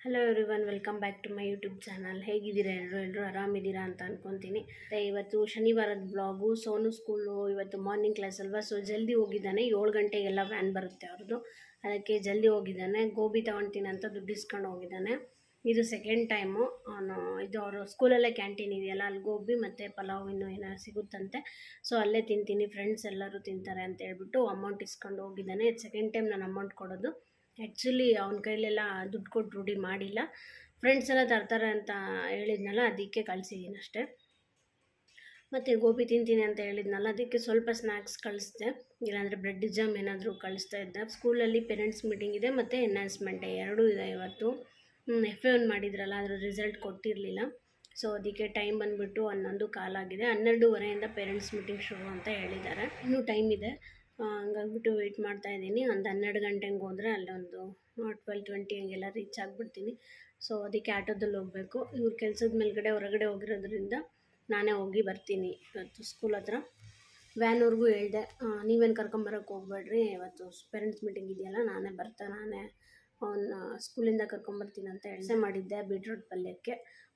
Hello everyone welcome back to my YouTube channel ಹೇಗಿದ್ದೀರಾ ಎಲ್ಲರೂ ಎಲ್ಲರೂ ಆರಾಮಿದ್ದೀರಾ ಅಂತ ಅನ್ಕೊತೀನಿ. ಮತ್ತೆ ಇವತ್ತು ಶನಿವಾರದ ಬ್ಲಾಗು ಸೋನು ಸ್ಕೂಲು ಇವತ್ತು ಮಾರ್ನಿಂಗ್ ಕ್ಲಾಸ್ ಅಲ್ವಾ? ಸೊ ಜಲ್ದಿ ಹೋಗಿದ್ದಾನೆ. ಏಳು ಗಂಟೆಗೆಲ್ಲ ವ್ಯಾನ್ ಬರುತ್ತೆ ಅವ್ರದ್ದು. ಅದಕ್ಕೆ ಜಲ್ದಿ ಹೋಗಿದ್ದಾನೆ. ಗೋಬಿ ತೊಗೊಳ್ತೀನಿ ಅಂತ ದುಡ್ಡು ಇಸ್ಕೊಂಡು ಹೋಗಿದ್ದಾನೆ. ಇದು ಸೆಕೆಂಡ್ ಟೈಮು ಅವನು, ಇದು ಅವರು ಸ್ಕೂಲಲ್ಲೇ ಕ್ಯಾಂಟೀನ್ ಇದೆಯಲ್ಲ, ಅಲ್ಲಿ ಗೋಬಿ ಮತ್ತು ಪಲಾವ್ ಇನ್ನೂ ಏನಾದ್ರು ಸಿಗುತ್ತಂತೆ. ಸೊ ಅಲ್ಲೇ ತಿಂತೀನಿ. ಫ್ರೆಂಡ್ಸ್ ಎಲ್ಲರೂ ತಿಂತಾರೆ ಅಂತ ಹೇಳ್ಬಿಟ್ಟು ಅಮೌಂಟ್ ಇಸ್ಕೊಂಡು ಹೋಗಿದ್ದಾನೆ. ಸೆಕೆಂಡ್ ಟೈಮ್ ನಾನು ಅಮೌಂಟ್ ಕೊಡೋದು. ಆ್ಯಕ್ಚುಲಿ ಅವನ ಕೈಲೆಲ್ಲ ದುಡ್ಡು ಕೊಟ್ಟು ರೂಢಿ ಮಾಡಿಲ್ಲ. ಫ್ರೆಂಡ್ಸ್ ಎಲ್ಲ ತರ್ತಾರೆ ಅಂತ ಹೇಳಿದ್ನಲ್ಲ, ಅದಕ್ಕೆ ಕಳಿಸಿದ್ದೀನಿ ಅಷ್ಟೇ. ಮತ್ತು ಗೋಬಿ ತಿಂತೀನಿ ಅಂತ ಹೇಳಿದ್ನಲ್ಲ, ಅದಕ್ಕೆ ಸ್ವಲ್ಪ ಸ್ನ್ಯಾಕ್ಸ್ ಕಳಿಸ್ದೆ. ಇಲ್ಲಾಂದರೆ ಬ್ರೆಡ್ ಜಾಮ್ ಏನಾದರೂ ಕಳಿಸ್ತಾ ಇದ್ದೆ. ಸ್ಕೂಲಲ್ಲಿ ಪೇರೆಂಟ್ಸ್ ಮೀಟಿಂಗ್ ಇದೆ, ಮತ್ತು ಎನ್ಹಾನ್ಸ್ಮೆಂಟ್ ಎರಡೂ ಇದೆ ಇವತ್ತು. ಎಫ್ ಎ ಒನ್ ಮಾಡಿದ್ರಲ್ಲ ಅದರ ರಿಸಲ್ಟ್ ಕೊಟ್ಟಿರಲಿಲ್ಲ. ಸೊ ಅದಕ್ಕೆ ಟೈಮ್ ಬಂದುಬಿಟ್ಟು ಹನ್ನೊಂದು ಕಾಲಾಗಿದೆ. ಹನ್ನೆರಡೂವರೆಯಿಂದ ಪೇರೆಂಟ್ಸ್ ಮೀಟಿಂಗ್ ಶುರು ಅಂತ ಹೇಳಿದ್ದಾರೆ. ಇನ್ನೂ ಟೈಮ್ ಇದೆ. ಹಂಗಾಗ್ಬಿಟ್ಟು ವೆಯ್ಟ್ ಮಾಡ್ತಾ ಇದ್ದೀನಿ. ಒಂದು ಹನ್ನೆರಡು ಗಂಟೆಗೆ ಹೋದರೆ ಅಲ್ಲೊಂದು ಟ್ವೆಲ್ ಟ್ವೆಂಟಿ ಹಂಗೆಲ್ಲ ರೀಚ್ ಆಗಿಬಿಡ್ತೀನಿ. ಸೊ ಅದಕ್ಕೆ ಆಟೋದಲ್ಲಿ ಹೋಗಬೇಕು. ಇವ್ರ ಕೆಲಸದ ಮೇಲ್ಗಡೆ, ಹೊರಗಡೆ ಹೋಗಿರೋದ್ರಿಂದ ನಾನೇ ಹೋಗಿ ಬರ್ತೀನಿ ಇವತ್ತು ಸ್ಕೂಲ್ ಹತ್ರ. ವ್ಯಾನ್ವರೆಗೂ ಹೇಳಿದೆ ನೀವೇನು ಕರ್ಕೊಂಬರೋಕ್ಕೆ ಹೋಗ್ಬೇಡ್ರಿ. ಇವತ್ತು ಪೇರೆಂಟ್ಸ್ ಮೀಟಿಂಗ್ ಇದೆಯಲ್ಲ, ನಾನೇ ಬರ್ತಾ, ನಾನೇ ಅವನ್ನ ಸ್ಕೂಲಿಂದ ಕರ್ಕೊಂಬರ್ತೀನಿ ಅಂತ ಹೇಳಿದೆ ಮಾಡಿದ್ದೆ ಬೀಟ್ರೋಟ್ ಪಲ್ಯಕ್ಕೆ.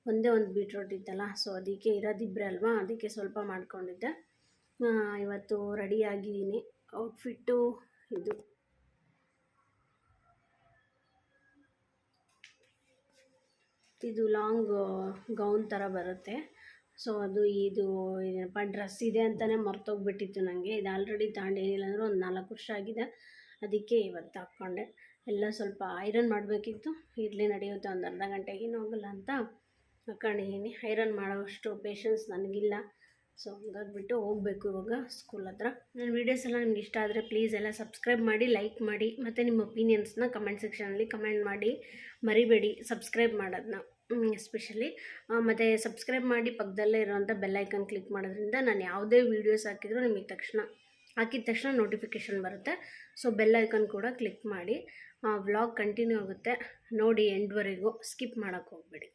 ಒಂದೇ ಒಂದು ಬೀಟ್ರೋಟ್ ಇತ್ತಲ್ಲ ಸೊ ಅದಕ್ಕೆ ಇರೋದಿಬ್ಬರೇ ಅಲ್ವಾ, ಅದಕ್ಕೆ ಸ್ವಲ್ಪ ಮಾಡ್ಕೊಂಡಿದ್ದೆ. ಇವತ್ತು ರೆಡಿಯಾಗಿದ್ದೀನಿ ಔಟ್ಫಿಟ್ಟು ಇದು. ಇದು ಲಾಂಗ್ ಗೌನ್ ಥರ ಬರುತ್ತೆ. ಸೊ ಅದು ಇದು ಏನಪ್ಪ, ಡ್ರೆಸ್ ಇದೆ ಅಂತಲೇ ಮರ್ತೋಗ್ಬಿಟ್ಟಿತ್ತು ನನಗೆ ಇದು ಆಲ್ರೆಡಿ ತಗೊಂಡೇನಿಲ್ಲ ಅಂದರೆ ಒಂದು ನಾಲ್ಕು ವರ್ಷ ಆಗಿದೆ. ಅದಕ್ಕೆ ಇವತ್ತು ಹಾಕ್ಕೊಂಡೆ. ಎಲ್ಲ ಸ್ವಲ್ಪ ಐರನ್ ಮಾಡಬೇಕಿತ್ತು. ಇರಲಿ, ನಡೆಯುತ್ತೆ ಒಂದು ಅರ್ಧ ಗಂಟೆಗೇನು ಹೋಗಲ್ಲ ಅಂತ ಹಾಕೊಂಡಿದ್ದೀನಿ. ಐರನ್ ಮಾಡೋವಷ್ಟು ಪೇಷನ್ಸ್ ನನಗಿಲ್ಲ. ಸೊ ಹಂಗಾಗ್ಬಿಟ್ಟು ಹೋಗಬೇಕು ಇವಾಗ ಸ್ಕೂಲ್ ಹತ್ರ. ನನ್ನ ವೀಡಿಯೋಸ್ ಎಲ್ಲ ನಿಮ್ಗೆ ಇಷ್ಟ ಆದರೆ ಪ್ಲೀಸ್ ಎಲ್ಲ ಸಬ್ಸ್ಕ್ರೈಬ್ ಮಾಡಿ ಲೈಕ್ ಮಾಡಿ, ಮತ್ತು ನಿಮ್ಮ ಒಪಿನಿಯನ್ಸ್ನ ಕಮೆಂಟ್ ಸೆಕ್ಷನಲ್ಲಿ ಕಮೆಂಟ್ ಮಾಡಿ. ಮರಿಬೇಡಿ ಸಬ್ಸ್ಕ್ರೈಬ್ ಮಾಡೋದನ್ನ ಎಸ್ಪೆಷಲಿ ಮತ್ತು ಸಬ್ಸ್ಕ್ರೈಬ್ ಮಾಡಿ ಪಕ್ಕದಲ್ಲೇ ಇರೋವಂಥ ಬೆಲ್ಲೈಕನ್ ಕ್ಲಿಕ್ ಮಾಡೋದ್ರಿಂದ ನಾನು ಯಾವುದೇ ವೀಡಿಯೋಸ್ ಹಾಕಿದರೂ ನಿಮಗೆ ತಕ್ಷಣ, ಹಾಕಿದ ತಕ್ಷಣ ನೋಟಿಫಿಕೇಷನ್ ಬರುತ್ತೆ. ಸೊ ಬೆಲ್ ಐಕನ್ ಕೂಡ ಕ್ಲಿಕ್ ಮಾಡಿ ವ್ಲಾಗ್ ಕಂಟಿನ್ಯೂ ಆಗುತ್ತೆ. ನೋಡಿ ಎಂಡ್ವರೆಗೂ ಸ್ಕಿಪ್ ಮಾಡೋಕ್ಕೆ ಹೋಗಬೇಡಿ.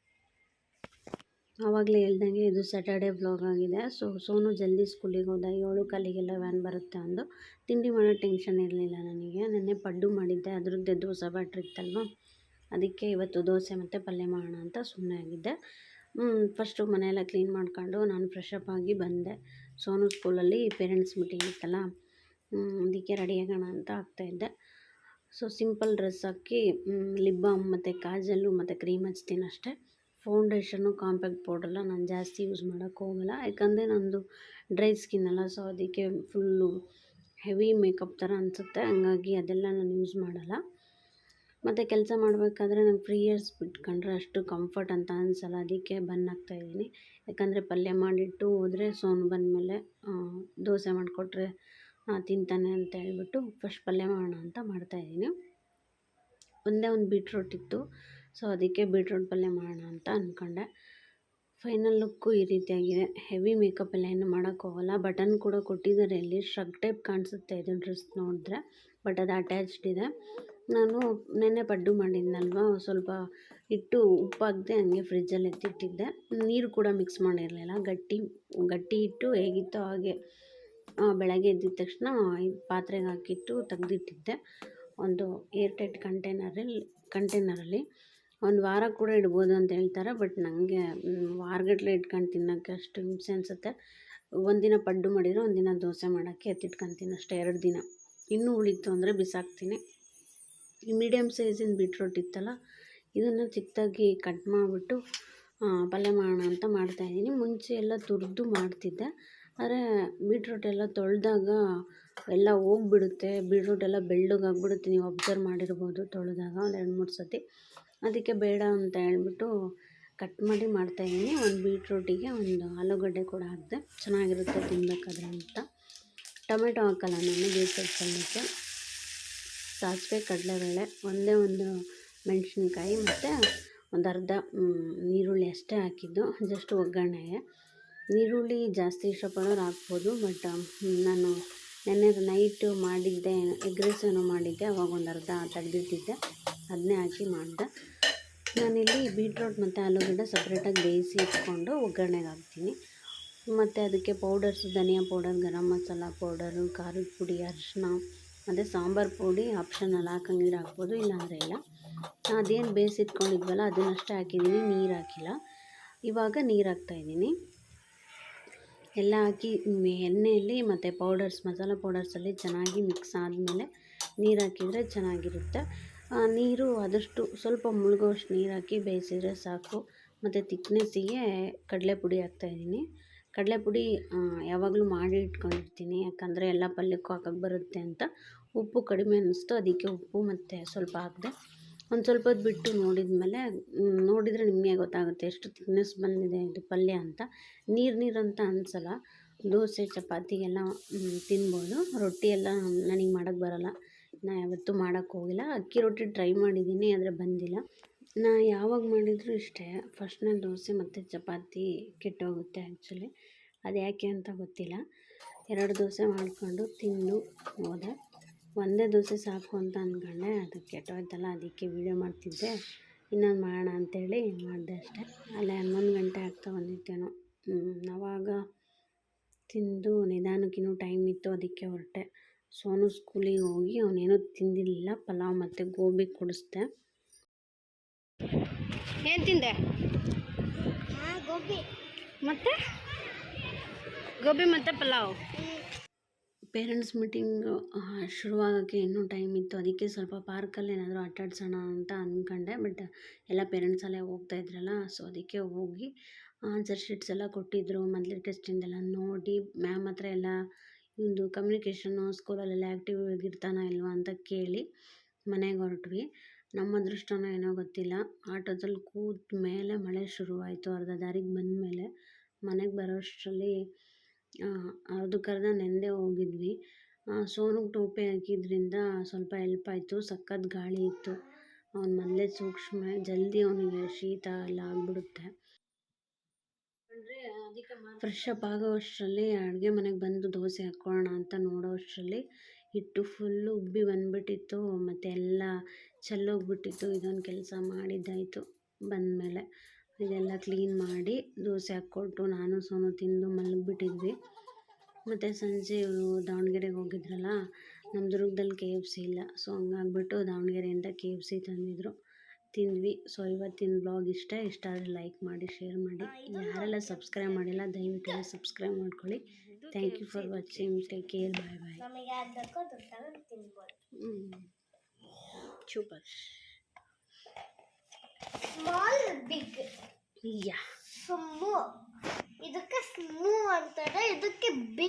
ಆವಾಗಲೇ ಹೇಳ್ದಂಗೆ ಇದು ಸ್ಯಾಟರ್ಡೇ ವ್ಲಾಗ್ ಆಗಿದೆ. ಸೊ ಸೋನು ಜಲ್ದಿ ಸ್ಕೂಲಿಗೆ ಹೋದ, ಏಳು ಕಾಲಿಗೆಲ್ಲ ವ್ಯಾನ್ ಬರುತ್ತೆ ಅಂದು. ತಿಂಡಿ ಮಾಡೋ ಟೆನ್ಷನ್ ಇರಲಿಲ್ಲ ನನಗೆ. ನೆನ್ನೆ ಪಡ್ಡು ಮಾಡಿದ್ದೆ, ಅದ್ರದ್ದೇ ದೋಸೆ ಬ್ಯಾಟ್ರಿ ಇತ್ತಲ್ವ? ಅದಕ್ಕೆ ಇವತ್ತು ದೋಸೆ ಮತ್ತು ಪಲ್ಯ ಮಾಡೋಣ ಅಂತ ಸುಮ್ಮನೆ ಆಗಿದ್ದೆ. ಫಸ್ಟು ಮನೆಯೆಲ್ಲ ಕ್ಲೀನ್ ಮಾಡ್ಕೊಂಡು ನಾನು ಫ್ರೆಶ್ ಅಪ್ ಆಗಿ ಬಂದೆ. ಸೋನು ಸ್ಕೂಲಲ್ಲಿ ಪೇರೆಂಟ್ಸ್ ಮೀಟಿಂಗ್ ಇತ್ತಲ್ಲ? ಅದಕ್ಕೆ ರೆಡಿ ಆಗೋಣ ಅಂತ ಆಗ್ತಾಯಿದ್ದೆ ಸೊ ಸಿಂಪಲ್ ಡ್ರೆಸ್ ಹಾಕಿ ಲಿಪ್ ಬಾಮ್ ಮತ್ತು ಕಾಜಲ್ಲು ಮತ್ತು ಕ್ರೀಮ್ ಹಚ್ತೀನಿ ಅಷ್ಟೇ. ಫೌಂಡೇಶನ್ನು ಕಾಂಪ್ಯಾಕ್ಟ್ ಪೌಡ್ರೆಲ್ಲ ನಾನು ಜಾಸ್ತಿ ಯೂಸ್ ಮಾಡೋಕ್ಕೆ ಹೋಗಲ್ಲ. ಯಾಕಂದರೆ ನಂದು ಡ್ರೈ ಸ್ಕಿನ್ ಅಲ್ಲ ಸೊ ಅದಕ್ಕೆ ಫುಲ್ಲು ಹೆವಿ ಮೇಕಪ್ ಥರ ಅನಿಸುತ್ತೆ. ಹಂಗಾಗಿ ಅದೆಲ್ಲ ನಾನು ಯೂಸ್ ಮಾಡಲ್ಲ. ಮತ್ತು ಕೆಲಸ ಮಾಡಬೇಕಾದ್ರೆ ನಂಗೆ ಫ್ರೀ ಇಯರ್ಸ್ ಬಿಟ್ಕೊಂಡ್ರೆ ಅಷ್ಟು ಕಂಫರ್ಟ್ ಅಂತ ಅನಿಸಲ್ಲ. ಅದಕ್ಕೆ ಬನ್ ಇದ್ದೀನಿ. ಯಾಕಂದರೆ ಪಲ್ಯ ಮಾಡಿಟ್ಟು ಹೋದರೆ ಸೋನು ಬಂದಮೇಲೆ ದೋಸೆ ಮಾಡಿಕೊಟ್ರೆ ತಿಂತಾನೆ ಅಂತ ಹೇಳ್ಬಿಟ್ಟು ಫಸ್ಟ್ ಪಲ್ಯ ಮಾಡೋಣ ಅಂತ ಮಾಡ್ತಾಯಿದ್ದೀನಿ ಒಂದೇ ಒಂದು ಬೀಟ್ರೋಟ್ ಇತ್ತು. ಸೊ ಅದಕ್ಕೆ ಬೀಟ್ರೋಟ್ ಪಲ್ಯ ಮಾಡೋಣ ಅಂತ ಅಂದ್ಕೊಂಡೆ ಫೈನಲ್ ಲುಕ್ಕು ಈ ರೀತಿಯಾಗಿದೆ. ಹೆವಿ ಮೇಕಪ್ ಎಲ್ಲ ಏನು ಮಾಡೋಕ್ಕೋಗಲ್ಲ ಬಟನ್ ಕೂಡ ಕೊಟ್ಟಿದ್ದಾರೆ ಇಲ್ಲಿ. ಶ್ರಗ್ ಟೈಪ್ ಕಾಣಿಸುತ್ತೆ ಇದು ಡ್ರೆಸ್ ನೋಡಿದ್ರೆ. ಬಟ್ ಅದು ಅಟ್ಯಾಚ್ಡ್ ಇದೆ. ನಾನು ನೆನ್ನೆ ಪಡ್ಡು ಮಾಡಿದ್ನಲ್ವ? ಸ್ವಲ್ಪ ಇಟ್ಟು ಉಪ್ಪಾಗದೆ ಹಂಗೆ ಫ್ರಿಜ್ಜಲ್ಲಿ ಎತ್ತಿಟ್ಟಿದ್ದೆ. ನೀರು ಕೂಡ ಮಿಕ್ಸ್ ಮಾಡಿರಲಿಲ್ಲ. ಗಟ್ಟಿ ಗಟ್ಟಿ ಇಟ್ಟು ಹೇಗಿತ್ತೋ ಹಾಗೆ ಬೆಳಗ್ಗೆ ಎದ್ದಿದ ತಕ್ಷಣ ಪಾತ್ರೆಗೆ ಹಾಕಿಟ್ಟು ತೆಗ್ದಿಟ್ಟಿದ್ದೆ. ಒಂದು ಏರ್ ಟೈಟ್ ಕಂಟೈನರಲ್ಲಿ ಕಂಟೈನರಲ್ಲಿ ಒಂದು ವಾರ ಕೂಡ ಇಡ್ಬೋದು ಅಂತ ಹೇಳ್ತಾರೆ ಬಟ್ ನನಗೆ ವಾರಗಟ್ಟಲೆ ಇಟ್ಕೊಂಡು ತಿನ್ನೋಕ್ಕೆ ಅಷ್ಟು ಹಿಂಸೆ ಅನಿಸುತ್ತೆ. ಒಂದಿನ ಪಡ್ಡು ಮಾಡಿದರೆ ಒಂದಿನ ದೋಸೆ ಮಾಡೋಕ್ಕೆ ಎತ್ತಿಟ್ಕೊತೀನಿ ಅಷ್ಟೇ, ಎರಡು ದಿನ. ಇನ್ನೂ ಉಳಿತು ಅಂದರೆ ಬಿಸಾಕ್ತೀನಿ. ಈ ಮೀಡಿಯಮ್ ಸೈಜಿನ ಬೀಟ್ರೋಟ್ ಇತ್ತಲ್ಲ, ಇದನ್ನು ಚಿಕ್ಕದಾಗಿ ಕಟ್ ಮಾಡಿಬಿಟ್ಟು ಪಲ್ಯ ಮಾಡೋಣ ಅಂತ ಮಾಡ್ತಾಯಿದ್ದೀನಿ ಮುಂಚೆ ಎಲ್ಲ ತುರಿದು ಮಾಡ್ತಿದ್ದೆ, ಆದರೆ ಬೀಟ್ರೋಟ್ ಎಲ್ಲ ತೊಳೆದಾಗ ಎಲ್ಲ ಹೋಗ್ಬಿಡುತ್ತೆ. ಬೀಟ್ರೋಟ್ ಎಲ್ಲ ಬೆಳ್ಳಗಾಗ್ಬಿಡುತ್ತೆ. ನೀವು ಅಬ್ಸರ್ವ್ ಮಾಡಿರ್ಬೋದು ತೊಳೆದಾಗ ಒಂದು ಎರಡು ಮೂರು ಸತಿ. ಅದಕ್ಕೆ ಬೇಡ ಅಂತ ಹೇಳ್ಬಿಟ್ಟು ಕಟ್ ಮಾಡಿ ಮಾಡ್ತಾಯಿದ್ದೀನಿ ಒಂದು ಬೀಟ್ರೂಟಿಗೆ ಒಂದು ಆಲೂಗಡ್ಡೆ ಕೂಡ ಹಾಕಿದೆ. ಚೆನ್ನಾಗಿರುತ್ತೆ ತಿನ್ನಬೇಕಾದ್ರೆ ಅಂತ. ಟೊಮೆಟೊ ಹಾಕಲ್ಲ ನಾನು, ಬೀಟ್ರೂಟ್ ಪಲ್ಯಕ್ಕೆ. ಸಾಸಿವೆ, ಕಡಲೆಬೇಳೆ, ಒಂದೇ ಒಂದು ಮೆಣಸಿನ್ಕಾಯಿ ಮತ್ತು ಒಂದು ಅರ್ಧ ಈರುಳ್ಳಿ ಅಷ್ಟೇ ಹಾಕಿದ್ದು. ಜಸ್ಟ್ ಒಗ್ಗರಣೆಗೆ ಈರುಳ್ಳಿ ಜಾಸ್ತಿ ಇಷ್ಟಪಡೋರು ಹಾಕ್ಬೋದು ಬಟ್ ನಾನು ನೆನ್ನೆ ನೈಟು ಮಾಡಿದ್ದೆ, ಎಗ್ ರೈಸ್ ಏನೋ ಮಾಡಿದ್ದೆ, ಅವಾಗ ಒಂದು ಅರ್ಧ ತೆಗ್ದಿಟ್ಟಿದ್ದೆ ಅದನ್ನೇ ಹಾಕಿ ಮಾಡಿದೆ. ನಾನಿಲ್ಲಿ ಬೀಟ್ರೋಟ್ ಮತ್ತು ಆಲೂಗಡ್ಡೆ ಸಪ್ರೇಟಾಗಿ ಬೇಯಿಸಿ ಇಟ್ಕೊಂಡು ಒಗ್ಗರಣೆಗೆ ಹಾಕ್ತೀನಿ. ಮತ್ತು ಅದಕ್ಕೆ ಪೌಡರ್ಸ್, ಧನಿಯಾ ಪೌಡರ್, ಗರಂ ಮಸಾಲ ಪೌಡರು, ಖಾರದ ಪುಡಿ ಅರಿಶಿನ ಮತ್ತು ಸಾಂಬಾರು ಪುಡಿ ಆಪ್ಷನಲ್ ಹಾಕಂಗಿದ್ರೆ ಹಾಕ್ಬೋದು, ಇಲ್ಲಾಂದರೆ ಇಲ್ಲ. ಅದೇನು ಬೇಯಿಸಿಟ್ಕೊಂಡಿದ್ವಲ್ಲ ಅದನ್ನಷ್ಟೇ ಹಾಕಿದ್ದೀನಿ, ನೀರು ಹಾಕಿಲ್ಲ. ಇವಾಗ ನೀರು ಹಾಕ್ತಾಯಿದ್ದೀನಿ ಎಲ್ಲ ಹಾಕಿ ಎಣ್ಣೆಯಲ್ಲಿ ಮತ್ತು ಪೌಡರ್ಸ್, ಮಸಾಲ ಪೌಡರ್ಸಲ್ಲಿ ಚೆನ್ನಾಗಿ ಮಿಕ್ಸ್ ಆದಮೇಲೆ ನೀರು ಹಾಕಿದರೆ ಚೆನ್ನಾಗಿರುತ್ತೆ. ನೀರು ಆದಷ್ಟು ಸ್ವಲ್ಪ ಮುಳುಗುವಷ್ಟು ನೀರು ಹಾಕಿ ಬೇಯಿಸಿದರೆ ಸಾಕು. ಮತ್ತು ತಿಕ್ನೆಸ್ಸಿಗೆ ಕಡಲೆ ಪುಡಿ ಹಾಕ್ತಾಯಿದ್ದೀನಿ ಕಡಲೆ ಪುಡಿ ಯಾವಾಗಲೂ ಮಾಡಿ ಇಟ್ಕೊಂಡಿರ್ತೀನಿ. ಯಾಕಂದರೆ ಎಲ್ಲ ಪಲ್ಯಕ್ಕೂ ಹಾಕಕ್ಕೆ ಬರುತ್ತೆ ಅಂತ. ಉಪ್ಪು ಕಡಿಮೆ ಅನ್ನಿಸ್ತು, ಅದಕ್ಕೆ ಉಪ್ಪು ಮತ್ತು ಸ್ವಲ್ಪ ಹಾಕಿದೆ. ಒಂದು ಸ್ವಲ್ಪ ಹೊತ್ತು ಬಿಟ್ಟು ನೋಡಿದ ಮೇಲೆ ನೋಡಿದರೆ ನಿಮಗೆ ಗೊತ್ತಾಗುತ್ತೆ ಎಷ್ಟು ತಿಕ್ನೆಸ್ ಬಂದಿದೆ ಇದು ಪಲ್ಯ ಅಂತ. ನೀರು ನೀರು ಅಂತ ಅನಿಸಲ್ಲ. ದೋಸೆ ಚಪಾತಿಗೆಲ್ಲ ತಿನ್ಬೋದು. ರೊಟ್ಟಿ ಎಲ್ಲ ನನಗೆ ಮಾಡೋಕ್ಕೆ ಬರಲ್ಲ. ನಾ ಯಾವತ್ತೂ ಮಾಡೋಕ್ಕೆ ಹೋಗಿಲ್ಲ. ಅಕ್ಕಿ ರೊಟ್ಟಿ ಟ್ರೈ ಮಾಡಿದ್ದೀನಿ ಆದರೆ ಬಂದಿಲ್ಲ. ನಾ ಯಾವಾಗ ಮಾಡಿದರೂ ಇಷ್ಟೇ. ಫಸ್ಟ್ನೇ ದೋಸೆ ಮತ್ತು ಚಪಾತಿ ಕೆಟ್ಟೋಗುತ್ತೆ ಆ್ಯಕ್ಚುಲಿ ಅದು ಯಾಕೆ ಅಂತ ಗೊತ್ತಿಲ್ಲ. ಎರಡು ದೋಸೆ ಮಾಡಿಕೊಂಡು ತಿಂದು ಹೋದೆ. ಒಂದೇ ದೋಸೆ ಸಾಕು ಅಂತ ಅಂದ್ಕೊಂಡೆ ಅದು ಕೆಟ್ಟೋಯ್ತಲ್ಲ, ಅದಕ್ಕೆ ವೀಡಿಯೋ ಮಾಡ್ತಿದ್ದೆ. ಇನ್ನೊಂದು ಮಾಡೋಣ ಅಂತೇಳಿ ಮಾಡಿದೆ ಅಷ್ಟೇ. ಅಲ್ಲೇ ಹನ್ನೊಂದು ಗಂಟೆ ಆಗ್ತಾ ಬಂದಿತ್ತೇನೋ. ಆವಾಗ ತಿಂದು ನಿಧಾನಕ್ಕಿನ್ನೂ ಟೈಮ್ ಇತ್ತು, ಅದಕ್ಕೆ ಹೊರಟೆ. ಸೋನು ಸ್ಕೂಲಿಗೆ ಹೋಗಿ ಅವನೇನೂ ತಿಂದಿರಲಿಲ್ಲ ಪಲಾವ್ ಮತ್ತು ಗೋಬಿ ಕುಡಿಸ್ದೆ. ಏನು ತಿಂದೆ? ಗೋಬಿ. ಮತ್ತೆ? ಗೋಬಿ ಮತ್ತು ಪಲಾವ್? ಪೇರೆಂಟ್ಸ್ ಮೀಟಿಂಗ್ ಶುರುವಾಗೋಕ್ಕೆ ಇನ್ನೂ ಟೈಮ್ ಇತ್ತು. ಅದಕ್ಕೆ ಸ್ವಲ್ಪ ಪಾರ್ಕಲ್ಲಿ ಏನಾದರೂ ಆಟ ಆಡ್ಸೋಣ ಅಂತ ಅಂದ್ಕೊಂಡೆ ಬಟ್ ಎಲ್ಲ ಪೇರೆಂಟ್ಸ್ ಅಲ್ಲೇ ಹೋಗ್ತಾ ಇದ್ರಲ್ಲ ಸೊ ಅದಕ್ಕೆ ಹೋಗಿ ಆನ್ಸರ್ ಶೀಟ್ಸ್ ಎಲ್ಲ ಕೊಟ್ಟಿದ್ದರು ಮಂತ್ಲಿ ಟೆಸ್ಟಿಂದೆಲ್ಲ ನೋಡಿ ಮ್ಯಾಮ್ ಹತ್ರ ಎಲ್ಲ ಒಂದು ಕಮ್ಯುನಿಕೇಷನ್ನು ಸ್ಕೂಲಲ್ಲೆಲ್ಲ ಆ್ಯಕ್ಟಿವ್ ಆಗಿರ್ತಾನ ಇಲ್ವಾ ಅಂತ ಕೇಳಿ ಮನೆಗೆ ಹೊರಟ್ವಿ. ನಮ್ಮ ಅದೃಷ್ಟನೋ ಏನೋ ಗೊತ್ತಿಲ್ಲ. ಆಟೋದಲ್ಲಿ ಕೂತ ಮೇಲೆ ಮಳೆ ಶುರುವಾಯಿತು ಅರ್ಧ ದಾರಿಗೆ ಬಂದ ಮೇಲೆ ಮನೆಗೆ ಬರೋಷ್ಟರಲ್ಲಿ ಅರ್ಧಕ್ಕರ್ಧ ನೆಂದೇ ಹೋಗಿದ್ವಿ. ಸೋನುಗೆ ಟೋಪಿ ಹಾಕಿದ್ರಿಂದ ಸ್ವಲ್ಪ ಹೆಲ್ಪ್ ಆಯಿತು. ಸಖತ್ ಗಾಳಿ ಇತ್ತು. ಅವ್ನು ಮೊದಲೇ ಸೂಕ್ಷ್ಮ, ಜಲ್ದಿ ಅವನಿಗೆ ಶೀತ ಎಲ್ಲ ಆಗಿಬಿಡುತ್ತೆ. ಫ್ರೆಶ್ ಅಪ್ ಆಗೋ ಅಷ್ಟರಲ್ಲಿ ಅಡುಗೆ ಮನೆಗೆ ಬಂದು ದೋಸೆ ಹಾಕ್ಕೊಳ್ಳೋಣ ಅಂತ ನೋಡೋವಷ್ಟರಲ್ಲಿ ಹಿಟ್ಟು ಫುಲ್ಲು ಉಬ್ಬಿ ಬಂದುಬಿಟ್ಟಿತ್ತು. ಮತ್ತು ಎಲ್ಲ ಚೆಲ್ಲೋಗ್ಬಿಟ್ಟಿತ್ತು. ಇದೊಂದು ಕೆಲಸ ಮಾಡಿದ್ದಾಯಿತು ಬಂದಮೇಲೆ. ಇದೆಲ್ಲ ಕ್ಲೀನ್ ಮಾಡಿ ದೋಸೆ ಹಾಕ್ಕೊಟ್ಟು ನಾನು ಸೋನು ತಿಂದು ಮಲಗಿಬಿಟ್ಟಿದ್ವಿ. ಮತ್ತು ಸಂಜೆ ದಾವಣಗೆರೆಗೆ ಹೋಗಿದ್ರಲ್ಲ ನಮ್ಮ ದುರ್ಗದಲ್ಲಿ ಕೆ ಎಫ್ ಸಿ ಇಲ್ಲ. ಸೊ ಹಂಗಾಗ್ಬಿಟ್ಟು ದಾವಣಗೆರೆಯಿಂದ ಕೆ ಎಫ್ ಸಿ ತಂದಿದ್ರು. ತಿಂದ್ವಿ. ಸೊ ಇವತ್ತಿನ ಬ್ಲಾಗ್ ಇಷ್ಟ. ಇಷ್ಟ ಆದರೆ ಲೈಕ್ ಮಾಡಿ ಶೇರ್ ಮಾಡಿ. ಯಾರೆಲ್ಲ ಸಬ್ಸ್ಕ್ರೈಬ್ ಮಾಡಿಲ್ಲ ದಯವಿಟ್ಟು ಸಬ್ಸ್ಕ್ರೈಬ್ ಮಾಡ್ಕೊಳ್ಳಿ. Thank you for watching take care bye bye super small big ಯಾ ಸ್ಮೂ ಇದಕ್ಕೆ ಸ್ಮೂ ಅಂತಾರೆ ಇದಕ್ಕೆ ಬಿಗ್